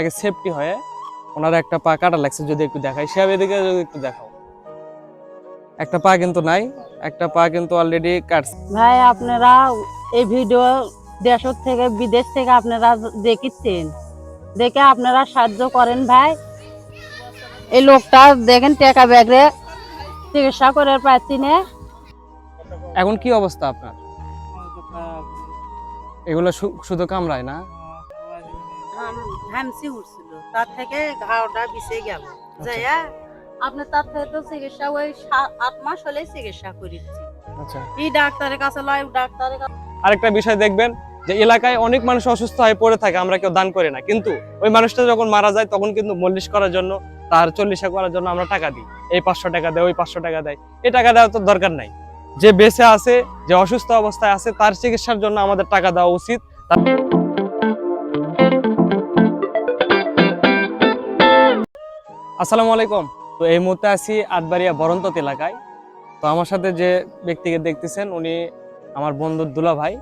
আগে সেফটি হয়ে ওনার একটা পা কাটা লাগছে যদি একটু দেখাই। সে এদিকে যদি একটু দেখাও। একটা পা কিন্তু নাই একটা পা কিন্তু অলরেডি কাটছে। ভাই আপনারা এই ভিডিও দেশ থেকে বিদেশ থেকে আপনারা দেখিচ্ছেন দেখে আপনারা সাহায্য করেন ভাই। এই লোকটা দেখেন টেকা ব্যাগরে চিকিৎসা করে পাচ্ছি না। এখন কি অবস্থা আপনার? এগুলো শুধু কামড়ায় না? হ্যামসি উঠছিল তার থেকে ঘাওটা বিছে গেল। যাইয়া আপনি তার থেকে তো চিকিৎসা ওই আট মাস হলে চিকিৎসা করেছি আচ্ছা। এই ডাক্তারের কাছে লয় ডাক্তারের কাছে আরেকটা বিষয় দেখবেন যে এলাকায় অনেক মানুষ অসুস্থ হয়ে পড়ে থাকে আমরা কেউ দান করি না। কিন্তু ওই মানুষটা যখন মারা যায় তখন কিন্তু মল্লিশ করার জন্য তার চল্লিশা করার জন্য আমরা টাকা দিই। এই পাঁচশো টাকা দেয় ওই পাঁচশো টাকা দেয়। এই টাকা দেওয়া তো দরকার নাই। যে বেঁচে আছে যে অসুস্থ অবস্থায় আছে তার চিকিৎসার জন্য আমাদের টাকা দেওয়া উচিত। আসসালামু আলাইকুম। তো এই মুহূর্তে আছি আটবাড়িয়া বরন্তত এলাকায়। তো আমার সাথে যে ব্যক্তিকে দেখতেছেন উনি আমার বন্ধুর দুলা ভাই।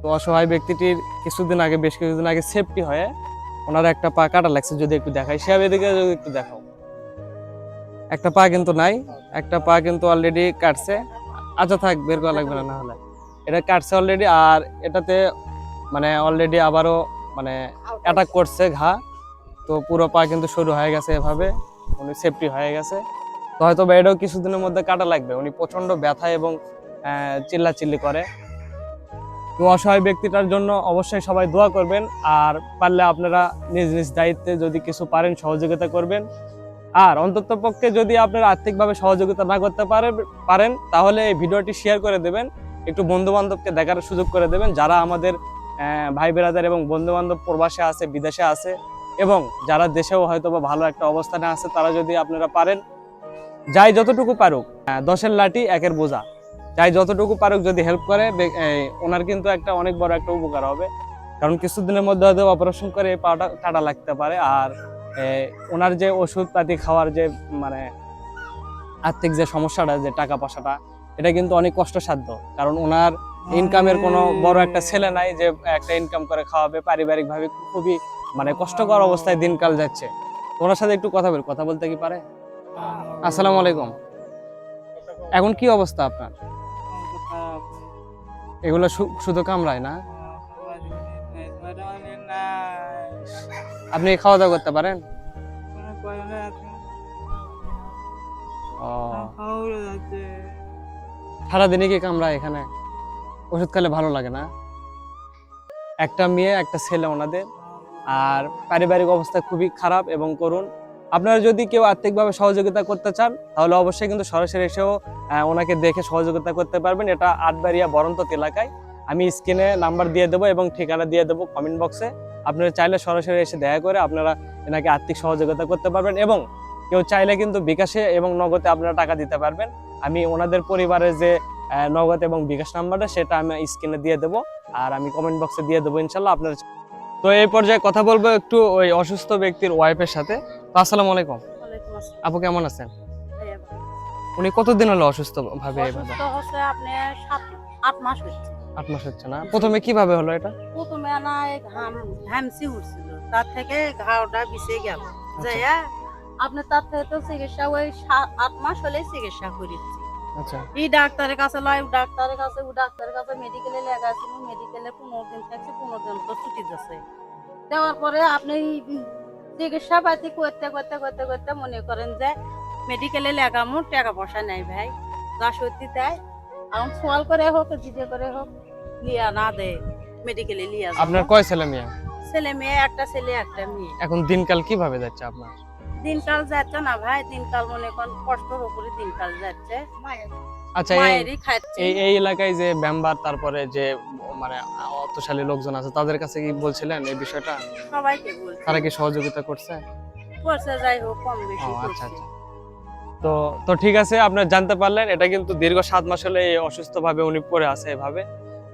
তো অসহায় ব্যক্তিটির কিছুদিন আগে বেশ কিছুদিন আগে সেফটি হয়ে ওনার একটা পা কাটা লাগছে যদি একটু দেখাই। সে এদিকে যদি একটু দেখাও। একটা পা কিন্তু নাই একটা পা কিন্তু অলরেডি কাটছে। আচ্ছা থাক বের করা লাগবে না না হলে। এটা কাটছে অলরেডি আর এটাতে মানে অলরেডি আবারও মানে অ্যাটাক করছে ঘা। তো পুরো পা কিন্তু শুরু হয়ে গেছে এভাবে, উনি সেফটি হয়ে গেছে। তো হয়তো বা এটাও কিছুদিনের মধ্যে কাটা লাগবে। উনি প্রচণ্ড ব্যথা এবং চিল্লা চিল্লি করে। তো অসহায় ব্যক্তিটার জন্য অবশ্যই সবাই দোয়া করবেন। আর পারলে আপনারা নিজ নিজ দায়িত্বে যদি কিছু পারেন, সহযোগিতা করবেন। আর অন্তত পক্ষে যদি আপনারা আর্থিকভাবে সহযোগিতা না করতে পারে, পারেন, তাহলে এই ভিডিওটি শেয়ার করে দেবেন। একটু বন্ধু বান্ধবকে দেখার সুযোগ করে দেবেন। যারা আমাদের ভাই বেরাদার এবং বন্ধু বান্ধব প্রবাসে আছে, বিদেশে আছে এবং যারা দেশেও হয়তো বা ভালো একটা অবস্থানে আছে, তারা যদি আপনারা পারেন, যাই যতটুকু পারুক দশের লাঠি, একের বোঝা। যাই যতটুকু পারুক যদি হেল্প করে ওনার কিন্তু একটা অনেক বড় একটা উপকার হবে। কারণ কিছুদিনের মধ্যে হয়তো অপারেশন করে এই পাটা কাটা লাগতে পারে। আর ওনার যে ওষুধ পাতি খাওয়ার যে মানে আর্থিক যে সমস্যাটা, যে টাকা পয়সাটা, এটা কিন্তু অনেক কষ্টসাধ্য। কারণ ওনার ইনকামের কোনো বড় একটা ছেলে নাই যে একটা ইনকাম করে খাওয়াবে। পারিবারিকভাবে খুবই মানে কষ্টকর অবস্থায় দিনকাল যাচ্ছে। ওনার সাথে একটু কথা বল, কথা বলতে কি পারে? আসসালামু আলাইকুম। এখন কি অবস্থা আপনার? এগুলো শুধু কামড়ায় না? আপনি খাওয়া দাওয়া করতে পারেন? ও। সারাদিনই কি কামড়ায় এখানে? ওষুধ খেলে ভালো লাগে না? একটা মেয়ে, একটা ছেলে ওনাদের। আর পারিবারিক অবস্থা খুবই খারাপ এবং করুন আপনারা যদি কেউ আর্থিকভাবে সহযোগিতা করতে চান, তাহলে অবশ্যই কিন্তু সরাসরি এসেও ওনাকে দেখে সহযোগিতা করতে পারবেন। এটা আটবাড়িয়া বরন্তত এলাকায়। আমি স্ক্রিনে নাম্বার দিয়ে দেবো এবং ঠিকানা দিয়ে দেবো কমেন্ট বক্সে আপনারা চাইলে সরাসরি এসে দেখা করে আপনারা এনাকে আর্থিক সহযোগিতা করতে পারবেন এবং কেউ চাইলে কিন্তু বিকাশে এবং নগদে আপনারা টাকা দিতে পারবেন। আমি ওনাদের পরিবারের যে নগদ এবং বিকাশ নাম্বারটা, সেটা আমি স্ক্রিনে দিয়ে দেবো। আর আমি কমেন্ট বক্সে দিয়ে দেবো, ইনশাল্লাহ আপনারা তো এই পর্যায়ে কথা বলব একটু ওই অসুস্থ ব্যক্তির ওয়াইফের সাথে। আসসালামু আলাইকুম। আপু কেমন আছেন? উনি কতদিন হলো অসুস্থ ভাবে এইভাবে অসুস্থ হচ্ছে আপনি সাত আট মাস হচ্ছে আট মাস হচ্ছে না। প্রথমে কীভাবে হলো এটা? প্রথমে না ঘামসি উঠছিল তার থেকে ঘাওটা বিছে গেল। যাইয়া আপনি তার থেকে তো চিকিৎসা ওই সাত আট মাস হলে চিকিৎসা করেছি আচ্ছা। এই ডাক্তারের কাছে লয় ডাক্তারের কাছে ও ডাক্তারের কাছে মেডিকেলে লেগাছিল মেডিকেলে পনেরো দিন থাকছে পনেরো দিন তো ছুটি দিচ্ছে দেওয়ার পরে আপনি চিকিৎসা পাতি করতে করতে করতে করতে মনে করেন যে মেডিকেলে লেগামো টাকা পয়সা নেই ভাই। যা সত্যি দেয় এখন সোয়াল করে হোক জিজে করে হোক লিয়া না দেয় মেডিকেলে লিয়া। আপনার কয় ছেলে মেয়ে? ছেলে মেয়ে একটা ছেলে একটা মেয়ে। এখন দিনকাল কীভাবে যাচ্ছে আপনার? দিনকাল যাচ্ছে না ভাই দিনকাল মনে করেন কষ্টর উপরে দিনকাল যাচ্ছে। আচ্ছা এই এই এলাকায় যে মেম্বার তারপরে যে মানে অর্থশালী লোকজন আছে তাদের কাছে কি বলছিলেন এই বিষয়টা? সবাইকে বলছে। তারা কি সহযোগিতা করছে? করছে যাই হোক কম বেশি আচ্ছা আচ্ছা। তো তো ঠিক আছে আপনার জানতে পারলেন এটা কিন্তু দীর্ঘ সাত মাস হলে এই অসুস্থ ভাবে উনি পড়ে আছে এভাবে।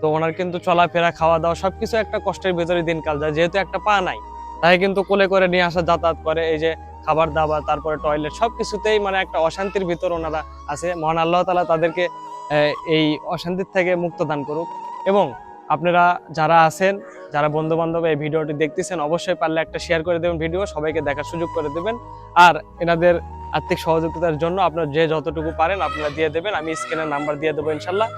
তো ওনার কিন্তু চলাফেরা খাওয়া দাওয়া সবকিছু একটা কষ্টের ভিতরে দিনকাল যায়। যেহেতু একটা পা নাই তাই কিন্তু কোলে করে নিয়ে আসা যাতায়াত করে। এই যে খাবার দাবার, তারপরে টয়লেট সব কিছুতেই মানে একটা অশান্তির ভিতর ওনারা আছে। মহান আল্লাহ তালা তাদেরকে এই অশান্তির থেকে মুক্ত দান করুক। এবং আপনারা যারা আছেন, যারা বন্ধু বান্ধব এই ভিডিওটি দেখতেছেন, অবশ্যই পারলে একটা শেয়ার করে দেবেন ভিডিও, সবাইকে দেখার সুযোগ করে দেবেন। আর এনাদের আর্থিক সহযোগিতার জন্য আপনার যে যতটুকু পারেন আপনারা দিয়ে দেবেন, আমি স্ক্রিনের নাম্বার দিয়ে দেবো ইনশাল্লাহ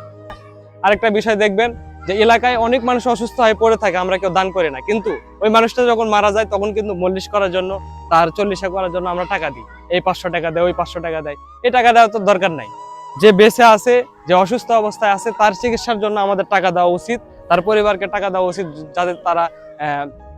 আরেকটা বিষয় দেখবেন যে এলাকায় অনেক মানুষ অসুস্থ হয়ে পড়ে থাকে, আমরা কেউ দান করি না। কিন্তু ওই মানুষটা যখন মারা যায়, তখন কিন্তু মল্লিশ করার জন্য, তার চল্লিশা করার জন্য আমরা টাকা দিই। এই পাঁচশো টাকা দেয়, ওই পাঁচশো টাকা দেয়। এই টাকা দেওয়ার তো দরকার নাই। যে বেঁচে আছে, যে অসুস্থ অবস্থায় আছে, তার চিকিৎসার জন্য আমাদের টাকা দেওয়া উচিত। তার পরিবারকে টাকা দেওয়া উচিত, যাতে তারা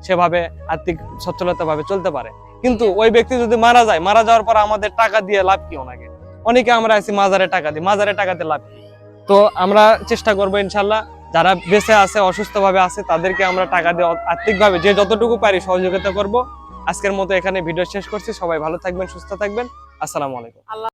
সেভাবে আর্থিক সচ্ছলতা ভাবে চলতে পারে। কিন্তু ওই ব্যক্তি যদি মারা যায়, মারা যাওয়ার পর আমাদের টাকা দিয়ে লাভ কি ওনাকে? অনেকে আমরা আছি, মাজারে টাকা দিই, মাজারে টাকাতে লাভ কি? তো আমরা চেষ্টা করব, ইনশাল্লাহ যারা বেঁচে আছে অসুস্থ ভাবে আছে, তাদেরকে আমরা টাকা দিয়ে আর্থিকভাবে যে যতটুকু পারি সহযোগিতা করব। আজকের মতো এখানে ভিডিও শেষ করছি। সবাই ভালো থাকবেন, সুস্থ থাকবেন। আসসালামু আলাইকুম।